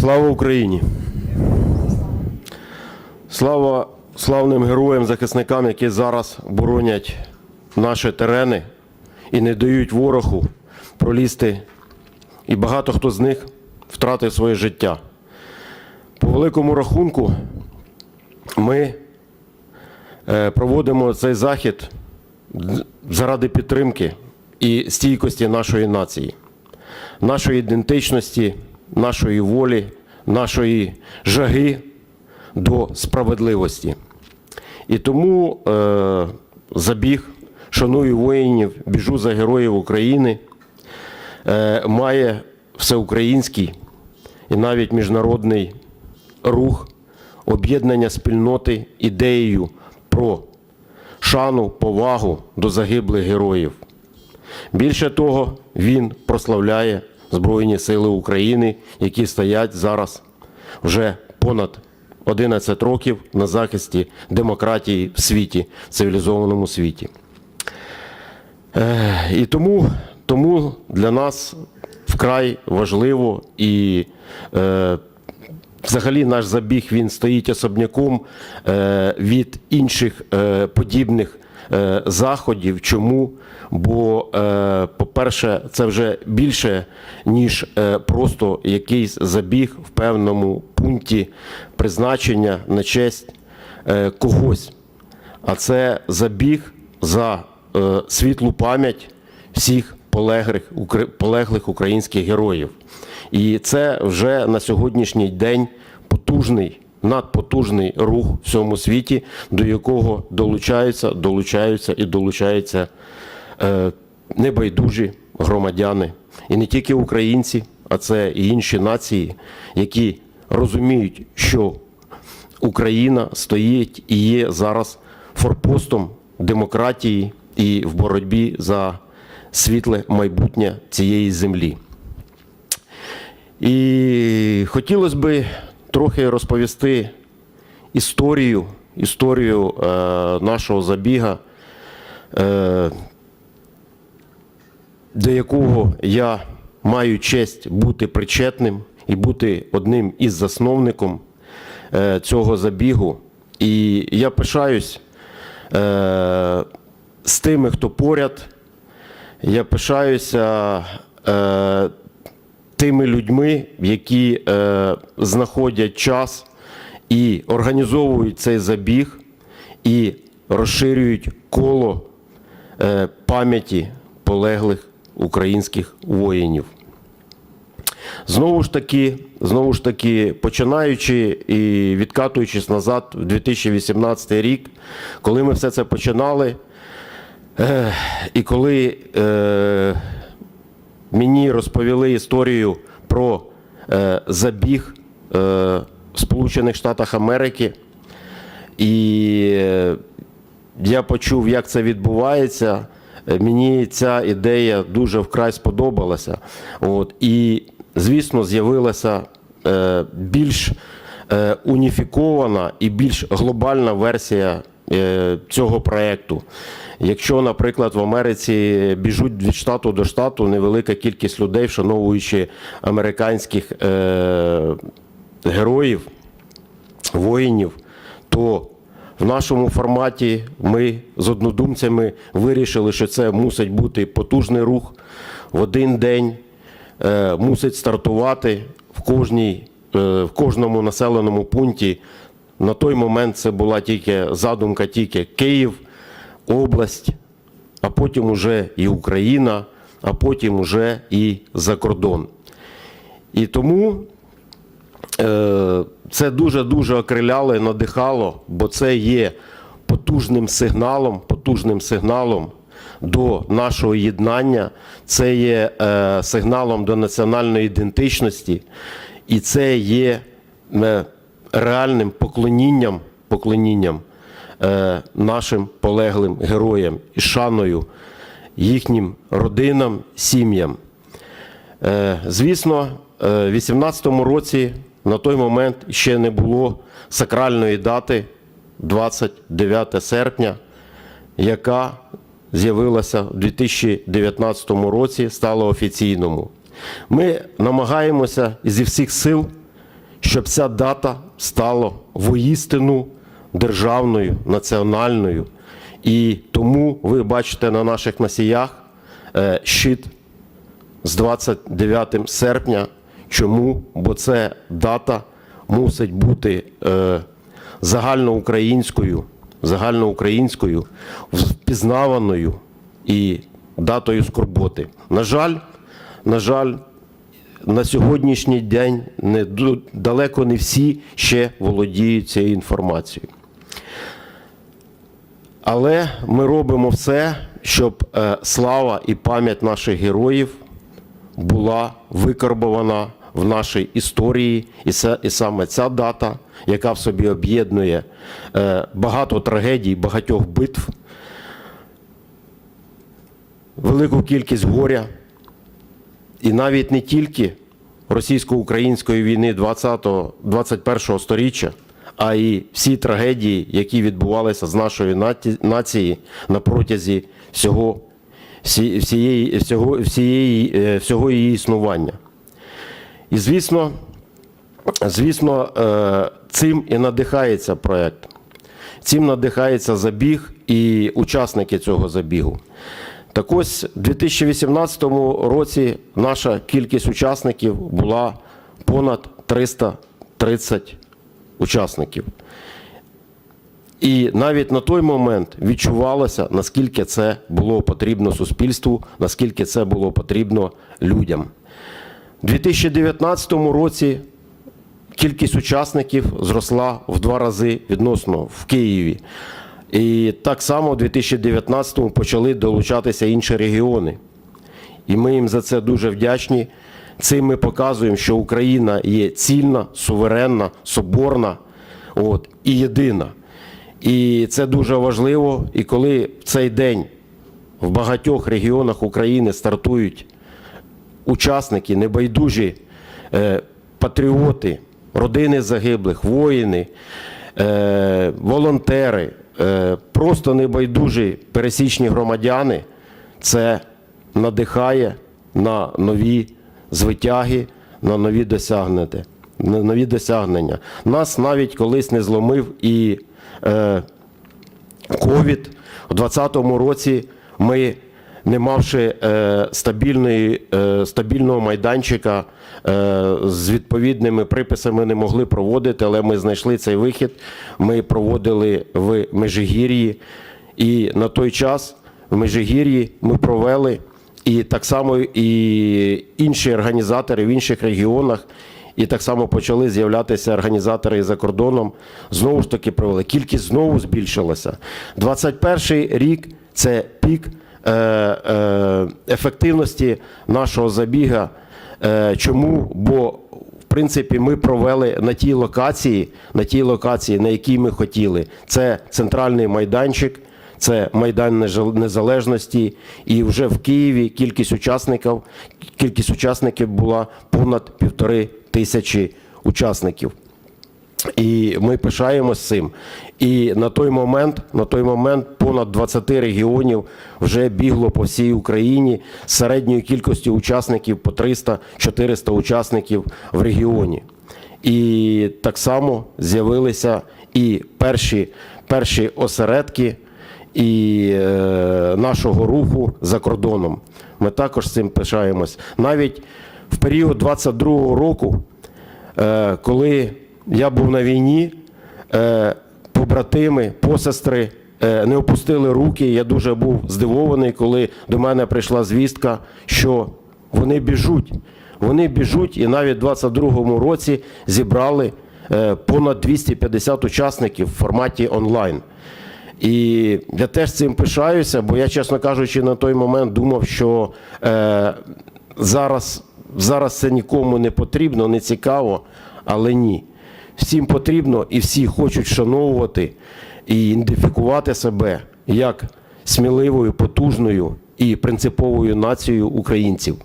Слава Україні! Слава славним героям, захисникам, які зараз боронять наші терени і не дають ворогу пролізти. І багато хто з них втратив своє життя. По великому рахунку, ми е, проводимо цей захід заради підтримки і стійкості нашої нації, нашої ідентичності, нашої волі, нашої жаги до справедливості. І тому е, забіг Шаную воїнів, біжу за героїв України е, має всеукраїнський і навіть міжнародний рух об'єднання спільноти ідеєю про шану, повагу до загиблих героїв. Більше того, він прославляє Збройні Сили України, які стоять зараз вже понад 11 років на захисті демократії в світі, в цивілізованому світі. Е, І тому, тому для нас вкрай важливо і е, взагалі наш забіг він стоїть особняком е, від інших е, подібних заходів. Чому? Бо, е, по-перше, це вже більше, ніж е, просто якийсь забіг в певному пункті призначення на честь е, когось. А це забіг за е, світлу пам'ять всіх полеглих українських героїв. І це вже на сьогоднішній день потужний, надпотужний рух в всьому світі, до якого долучаються, долучаються і долучаються е, небайдужі громадяни. І не тільки українці, а це і інші нації, які розуміють, що Україна стоїть і є зараз форпостом демократії і в боротьбі за світле майбутнє цієї землі. І хотілося б трохи розповісти історію, історію е, нашого забіга, е, до якого я маю честь бути причетним і бути одним із засновником е, цього забігу. І я пишаюсь е, з тими, хто поряд. Я пишаюся е, тими людьми, які е, знаходять час і організовують цей забіг, і розширюють коло е, пам'яті полеглих українських воїнів. Знову ж таки, знову ж таки, починаючи і відкатуючись назад в 2018 рік, коли ми все це починали, е, і коли е, мені розповіли історію про е, забіг е, в Сполучених Штатах Америки, і е, я почув, як це відбувається. Е, Мені ця ідея дуже вкрай сподобалася. От, і, звісно, з'явилася е, більш е, уніфікована і більш глобальна версія цього проєкту. Якщо, наприклад, в Америці біжуть від штату до штату невелика кількість людей, вшановуючи американських е, героїв, воїнів, то в нашому форматі ми з однодумцями вирішили, що це мусить бути потужний рух в один день, е, мусить стартувати в, кожній, е, в кожному населеному пункті. На той момент це була тільки задумка, тільки Київ, область, а потім уже і Україна, а потім уже і за кордон. І тому Е, це дуже-дуже окриляло і надихало, бо це є потужним сигналом, потужним сигналом до нашого єднання, це є е, сигналом до національної ідентичності, і це є е, реальним поклонінням, поклонінням е, нашим полеглим героям і шаною їхнім родинам, сім'ям. Е, Звісно, е, в 18-му році на той момент ще не було сакральної дати 29 серпня, яка з'явилася в 2019 році, стала офіційному. Ми намагаємося зі всіх сил щоб ця дата стала воістину державною, національною. І тому ви бачите на наших носіях е, щит з 29 серпня. Чому? Бо це дата мусить бути е, загальноукраїнською, загальноукраїнською, впізнаваною і датою скорботи. На жаль, на жаль, на сьогоднішній день не, далеко не всі ще володіють цією інформацією. Але ми робимо все, щоб е, слава і пам'ять наших героїв була викарбована в нашій історії, і, це, і саме ця дата, яка в собі об'єднує е, багато трагедій, багатьох битв, велику кількість горя, і навіть не тільки російсько-української війни 20-21 сторіччя, а й всі трагедії, які відбувалися з нашої нації на протязі всього, всієї, всього, всієї, е, всього її існування. І звісно, звісно, е, цим і надихається проект. Цим надихається забіг і учасники цього забігу. Так ось, у 2018 році наша кількість учасників була понад 330 учасників. І навіть на той момент відчувалося, наскільки це було потрібно суспільству, наскільки це було потрібно людям. У 2019 році кількість учасників зросла в два рази відносно в Києві. І так само у 2019-му почали долучатися інші регіони. І ми їм за це дуже вдячні. Цим ми показуємо, що Україна є цільна, суверенна, соборна от, і єдина. І це дуже важливо. І коли в цей день в багатьох регіонах України стартують учасники, небайдужі е, патріоти, родини загиблих, воїни, е, волонтери, просто небайдужі пересічні громадяни, це надихає на нові звитяги, на нові досягнення. Нові досягнення. Нас навіть колись не зломив і е, ковід. У 2020 році ми, не мавши е, стабільної, е, стабільного майданчика е, з відповідними приписами, не могли проводити, але ми знайшли цей вихід. Ми проводили в Межигір'ї. І на той час в Межигір'ї ми провели і так само і інші організатори в інших регіонах. І так само почали з'являтися організатори за кордоном. Знову ж таки провели. Кількість знову збільшилася. 21 рік це пік ефективності нашого забіга. Е, чому? Бо в принципі ми провели на тій локації, на тій локації, на якій ми хотіли. Це центральний майданчик. Це Майдан Незалежності, і вже в Києві кількість учасників, кількість учасників була понад півтори тисячі учасників. І ми пишаємось цим. І на той момент, на той момент понад 20 регіонів вже бігло по всій Україні з середньою кількістю учасників по 300-400 учасників в регіоні. І так само з'явилися і перші, перші осередки і е, нашого руху за кордоном. Ми також цим пишаємось. Навіть в період 22-го року, е, коли я був на війні, е, побратими, посестри е, не опустили руки. Я дуже був здивований, коли до мене прийшла звістка, що вони біжуть. Вони біжуть і навіть в 22-му році зібрали е, понад 250 учасників в форматі онлайн. І я теж цим пишаюся, бо я, чесно кажучи, на той момент думав, що е, зараз, зараз це нікому не потрібно, не цікаво, але ні. Всім потрібно і всі хочуть вшановувати і ідентифікувати себе як сміливою, потужною і принциповою нацією українців.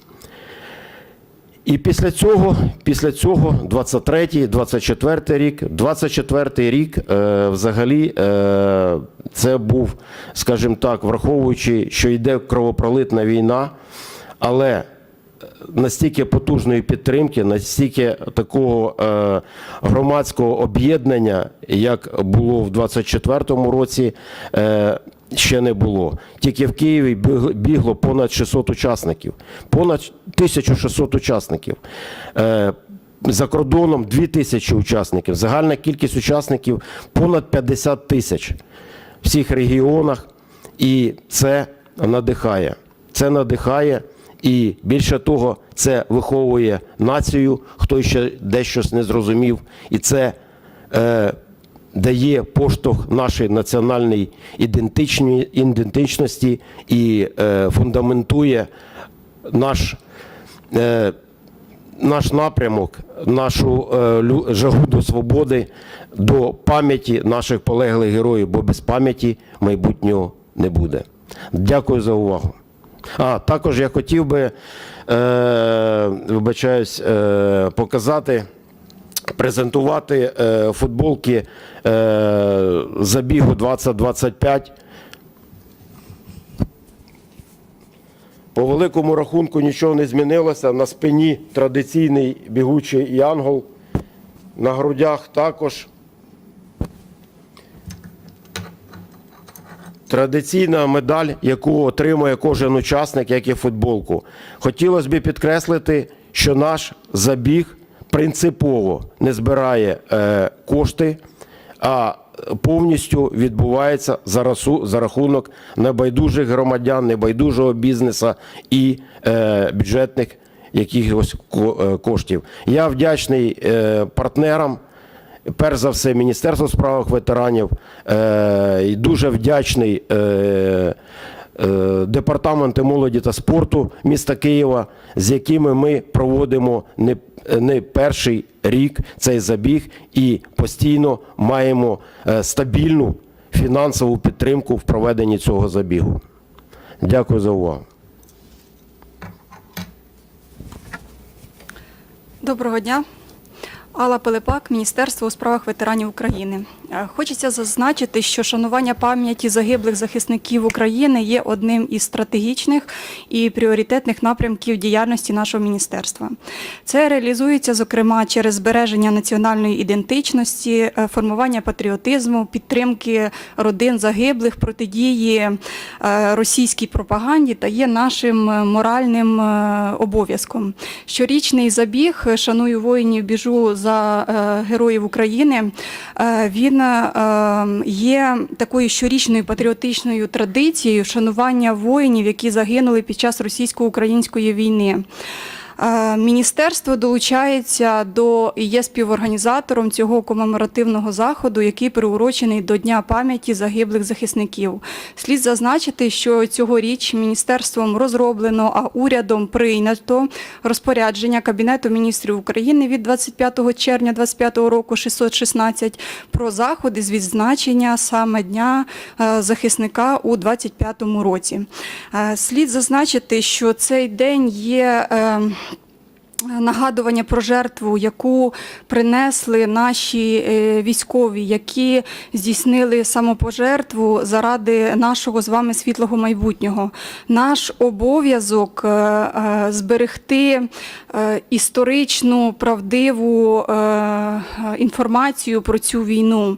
І після цього, після цього 23-й, 24-й рік, 24-й рік е, взагалі е, це був, скажімо так, враховуючи, що йде кровопролитна війна, але настільки потужної підтримки, настільки такого е, громадського об'єднання, як було в 24-му році, е, ще не було. Тільки в Києві бігло понад 600 учасників, понад 1600 учасників. Е, за кордоном 2 тисячі учасників. Загальна кількість учасників понад 50 тисяч в всіх регіонах. І це надихає. Це надихає. І більше того, це виховує націю, хто ще дещо не зрозумів. І це е, дає поштовх нашій національній ідентичності і е, фундаментує наш. Е, наш напрямок, нашу е, жагу до свободи, до пам'яті наших полеглих героїв, бо без пам'яті майбутнього не буде. Дякую за увагу. А також я хотів би, е, вибачаюсь, е, показати, презентувати е, футболки е, забігу 2025. По великому рахунку нічого не змінилося. На спині традиційний бігучий янгол, на грудях також. Традиційна медаль, яку отримує кожен учасник, як і футболку. Хотілося б підкреслити, що наш забіг принципово не збирає е, кошти, а повністю відбувається за, рахунок небайдужих громадян, небайдужого бізнесу і е, бюджетних якихось е, коштів. Я вдячний партнерам. Перш за все, Міністерство справах ветеранів е, і дуже вдячний е, е, департаменту молоді та спорту міста Києва, з якими ми проводимо не, не перший рік цей забіг і постійно маємо стабільну фінансову підтримку в проведенні цього забігу. Дякую за увагу. Доброго дня. Алла Пилипак, Міністерство у справах ветеранів України. Е, Хочеться зазначити, що шанування пам'яті загиблих захисників України є одним із стратегічних і пріоритетних напрямків діяльності нашого міністерства. Це реалізується, зокрема, через збереження національної ідентичності, е, формування патріотизму, підтримки родин загиблих, протидії е, російській пропаганді та є нашим моральним обов'язком. Щорічний забіг Шаную воїнів, біжу за е, героїв України. е, Він е, є такою щорічною патріотичною традицією шанування воїнів, які загинули під час російсько-української війни. Е, Міністерство долучається до і є співорганізатором цього комеморативного заходу, який приурочений до Дня пам'яті загиблих захисників. Слід зазначити, що цьогоріч міністерством розроблено, а урядом прийнято розпорядження Кабінету міністрів України від 25 червня 2025 року 616 про заходи з відзначення саме Дня е, захисника у 2025 році. Е, Слід зазначити, що цей день є. Нагадування про жертву, яку принесли наші е, військові, які здійснили самопожертву заради нашого з вами світлого майбутнього. Наш обов'язок е, е, зберегти історичну правдиву інформацію про цю війну.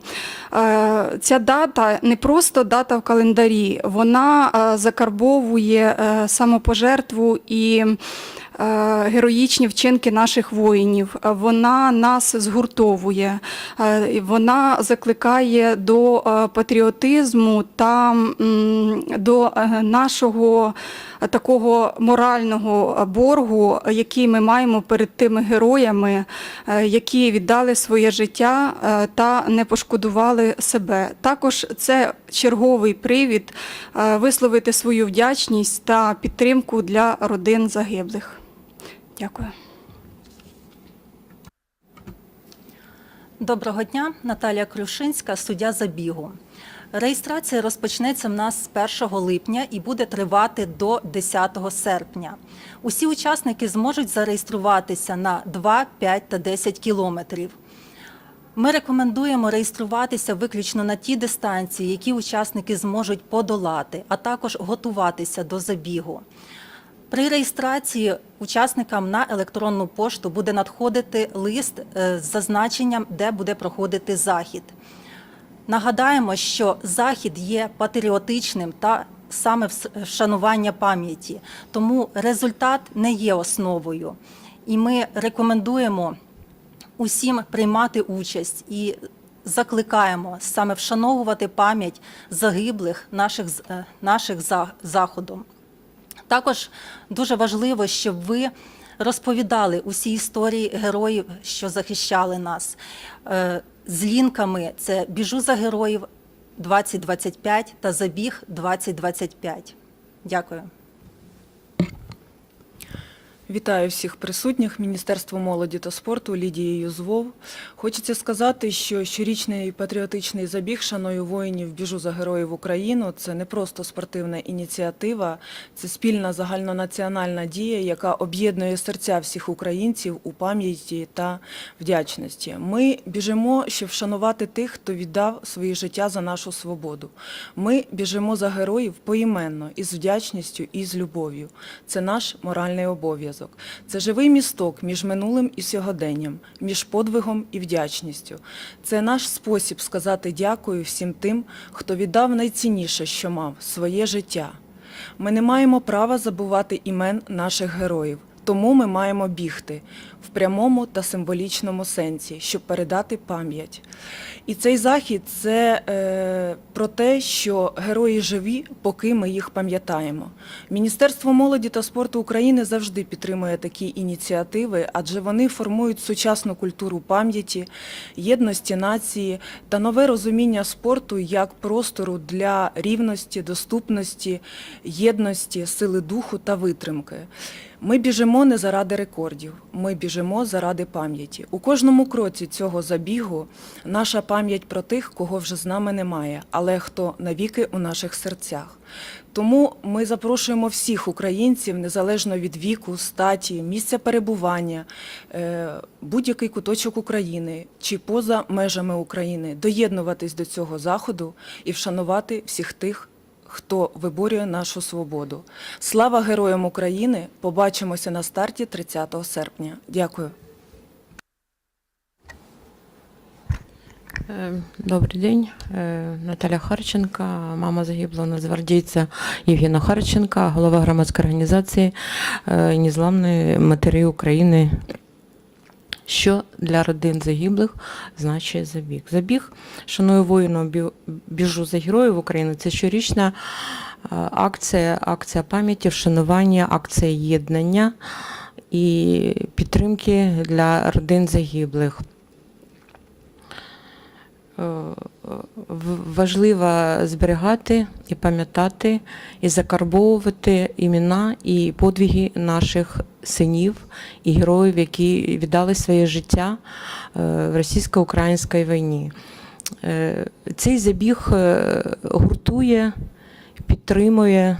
Ця дата не просто дата в календарі, вона закарбовує самопожертву і героїчні вчинки наших воїнів. Е, Вона нас згуртовує, е, вона закликає до е, патріотизму та до е, нашого е, такого морального боргу, який ми маємо перед тими героями, е, які віддали своє життя е, та не пошкодували себе. Також це черговий привід е, висловити свою вдячність та підтримку для родин загиблих. Дякую. Доброго дня, Наталія Крюшинська, суддя забігу. Реєстрація розпочнеться в нас з 1 липня і буде тривати до 10 серпня. Усі учасники зможуть зареєструватися на 2, 5 та 10 кілометрів. Ми рекомендуємо реєструватися виключно на ті дистанції, які учасники зможуть подолати, а також готуватися до забігу. При реєстрації учасникам на електронну пошту буде надходити лист е, з зазначенням, де буде проходити захід. Нагадаємо, що захід є патріотичним та саме вшанування пам'яті, тому результат не є основою. І ми рекомендуємо усім приймати участь і закликаємо саме вшановувати пам'ять загиблих наших, е, наших заходом. Також дуже важливо, щоб ви розповідали усі історії героїв, що захищали нас. Е, З лінками це Біжу за героїв 2025 та Забіг 2025. Дякую. Вітаю всіх присутніх. Міністерство молоді та спорту Лідія Юзвов. Хочеться сказати, що щорічний патріотичний забіг Шаную воїнів біжу за героїв Україну. Це не просто спортивна ініціатива, це спільна загальнонаціональна дія, яка об'єднує серця всіх українців у пам'яті та вдячності. Ми біжимо, щоб вшанувати тих, хто віддав свої життя за нашу свободу. Ми біжимо за героїв поіменно із вдячністю і з любов'ю. Це наш моральний обов'язок. Це живий місток між минулим і сьогоденням, між подвигом і вдячністю. Це наш спосіб сказати дякую всім тим, хто віддав найцінніше, що мав своє життя. Ми не маємо права забувати імен наших героїв, тому ми маємо бігти в прямому та символічному сенсі, щоб передати пам'ять. І цей захід це е, про те, що герої живі, поки ми їх пам'ятаємо. Міністерство молоді та спорту України завжди підтримує такі ініціативи, адже вони формують сучасну культуру пам'яті, єдності нації та нове розуміння спорту як простору для рівності, доступності, єдності, сили духу та витримки. Ми біжимо не заради рекордів, ми біжимо заради пам'яті. У кожному кроці цього забігу наша пам'ять про тих, кого вже з нами немає, але хто навіки у наших серцях. Тому ми запрошуємо всіх українців, незалежно від віку, статі, місця перебування, е, будь-який куточок України чи поза межами України, доєднуватись до цього заходу і вшанувати всіх тих, хто виборює нашу свободу. Слава героям України! Побачимося на старті 30 серпня. Дякую. Е, Добрий день, Е, Наталя Харченка, мама загиблого нацгвардійця Євгена Харченка, голова громадської організації е, Незламної матері України. Що для родин загиблих значить забіг? Забіг шаную воїну біжу за героїв України. Це щорічна е, акція, акція пам'яті, вшанування, акція єднання і підтримки для родин загиблих. Е, важливо зберігати і пам'ятати, і закарбовувати імена і подвиги наших синів і героїв, які віддали своє життя е, в російсько-українській війні. Е, Цей забіг гуртує, підтримує,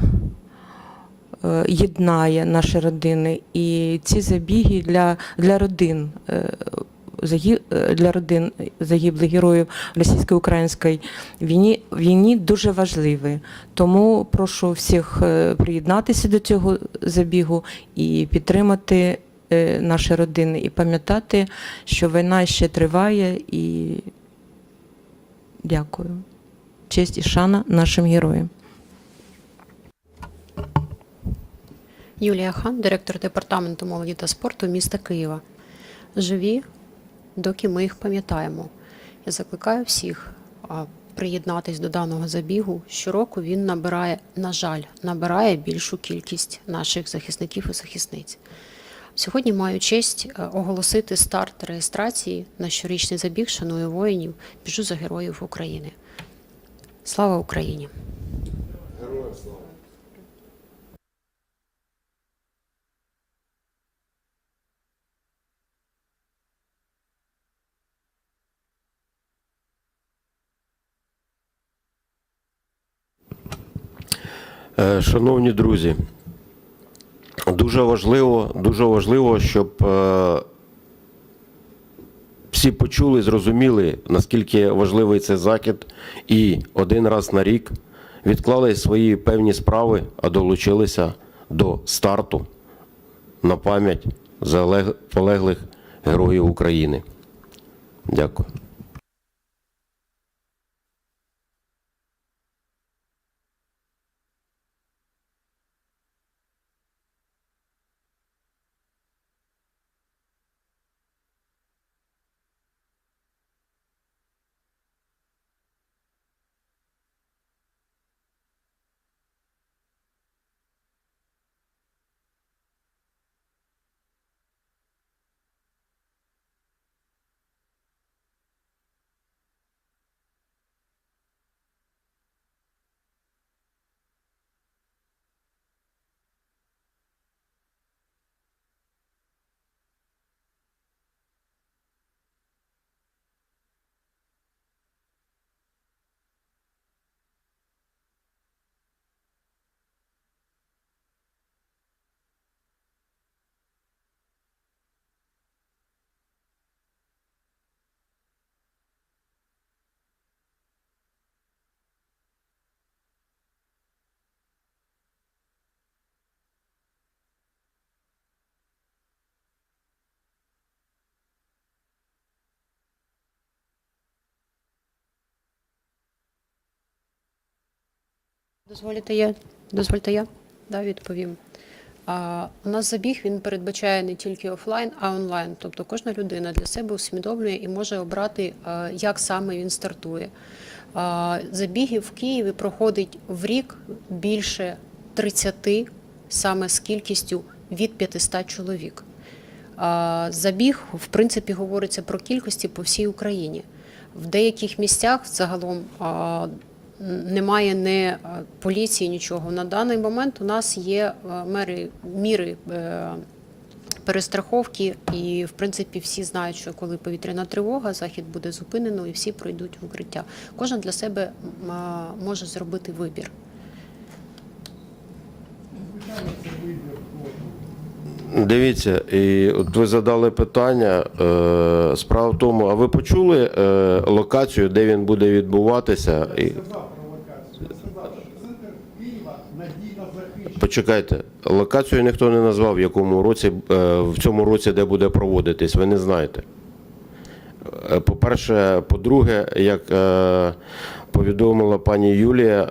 єднає наші родини. І ці забіги для, для родин. Е, Для родин загиблих героїв російсько-української війні, війні дуже важливі. Тому прошу всіх е, приєднатися до цього забігу і підтримати е, наші родини, і пам'ятати, що війна ще триває. І дякую. Честь і шана нашим героям. Юлія Хан, директор департаменту молоді та спорту міста Києва. Живі, доки ми їх пам'ятаємо. Я закликаю всіх приєднатись до даного забігу. Щороку він набирає, на жаль, набирає більшу кількість наших захисників і захисниць. Сьогодні маю честь е, оголосити старт реєстрації на щорічний забіг Шаную воїнів, біжу за героїв України. Слава Україні! Шановні друзі, дуже важливо, дуже важливо, щоб е, всі почули, зрозуміли, наскільки важливий цей захід, і один раз на рік відклали свої певні справи, а долучилися до старту на пам'ять полеглих героїв України. Дякую. Дозволите я? Дозвольте я? Да, відповім. А, у нас забіг він передбачає не тільки офлайн, а онлайн. Тобто кожна людина для себе усвідомлює і може обрати, а, як саме він стартує. А, забігів в Києві проходить в рік більше 30, саме з кількістю від 500 чоловік. А, Забіг, в принципі, говориться про кількості по всій Україні. В деяких місцях загалом немає не поліції, нічого. На даний момент у нас є мери, міри е, перестраховки, і в принципі всі знають, що коли повітряна тривога, захід буде зупинено і всі пройдуть в укриття. Кожен для себе може зробити вибір. Дивіться, і от ви задали питання. Е, справа в тому, а ви почули е, локацію, де він буде відбуватися? Почекайте, локацію ніхто не назвав, в якому році, е, в цьому році, де буде проводитись, ви не знаєте. По-перше, по-друге, як повідомила пані Юлія,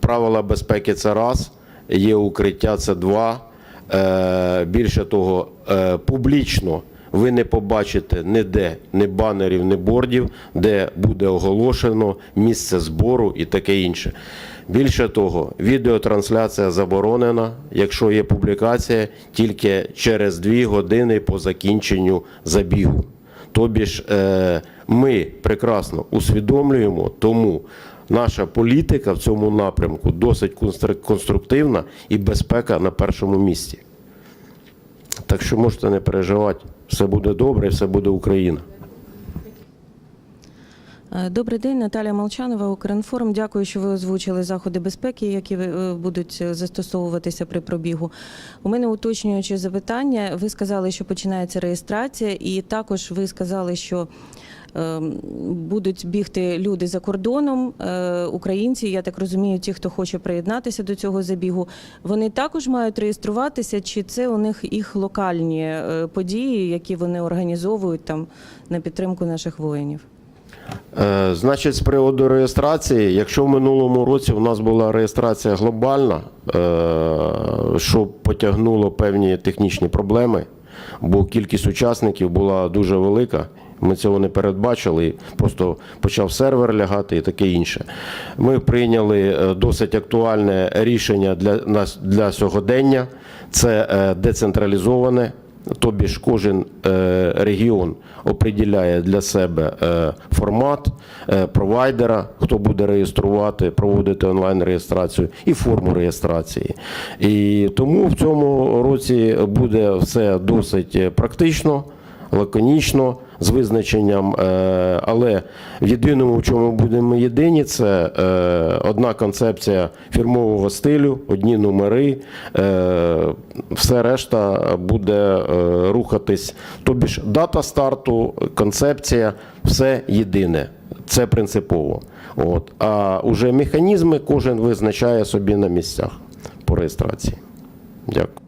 правила безпеки це раз, є укриття це два. Е, більше того, е, публічно ви не побачите ніде ні банерів, ні бордів, де буде оголошено місце збору і таке інше. Більше того, відеотрансляція заборонена, якщо є публікація, тільки через дві години по закінченню забігу. Тобі ж е, ми прекрасно усвідомлюємо, тому наша політика в цьому напрямку досить конструктивна і безпека на першому місці. Так що можете не переживати, все буде добре, все буде Україна. Е, Добрий день, Наталія Молчанова, Укрінформ. Дякую, що ви озвучили заходи безпеки, які е, будуть е, застосовуватися при пробігу. У мене уточнююче запитання. Ви сказали, що починається реєстрація, і також ви сказали, що будуть бігти люди за кордоном, е, українці. Я так розумію, ті, хто хоче приєднатися до цього забігу, вони також мають реєструватися, чи це у них їх локальні е, події, які вони організовують там на підтримку наших воїнів? Е, Значить, з приводу реєстрації, якщо в минулому році у нас була реєстрація глобальна, е, що потягнуло певні технічні проблеми, бо кількість учасників була дуже велика. Ми цього не передбачили, просто почав сервер лягати і таке інше. Ми прийняли е, досить актуальне рішення для нас для сьогодення. Це е, децентралізоване Тобі ж кожен е, регіон определяє для себе формат провайдера, хто буде реєструвати, проводити онлайн-реєстрацію і форму реєстрації. І тому в цьому році буде все досить практично, лаконічно, з визначенням, е, але в єдиному, в чому будемо єдині, це е, одна концепція фірмового стилю, одні номери, е, все решта буде рухатись. Тобі ж дата старту, концепція, все єдине. Це принципово. От. А уже механізми кожен визначає собі на місцях. по реєстрації. Дякую.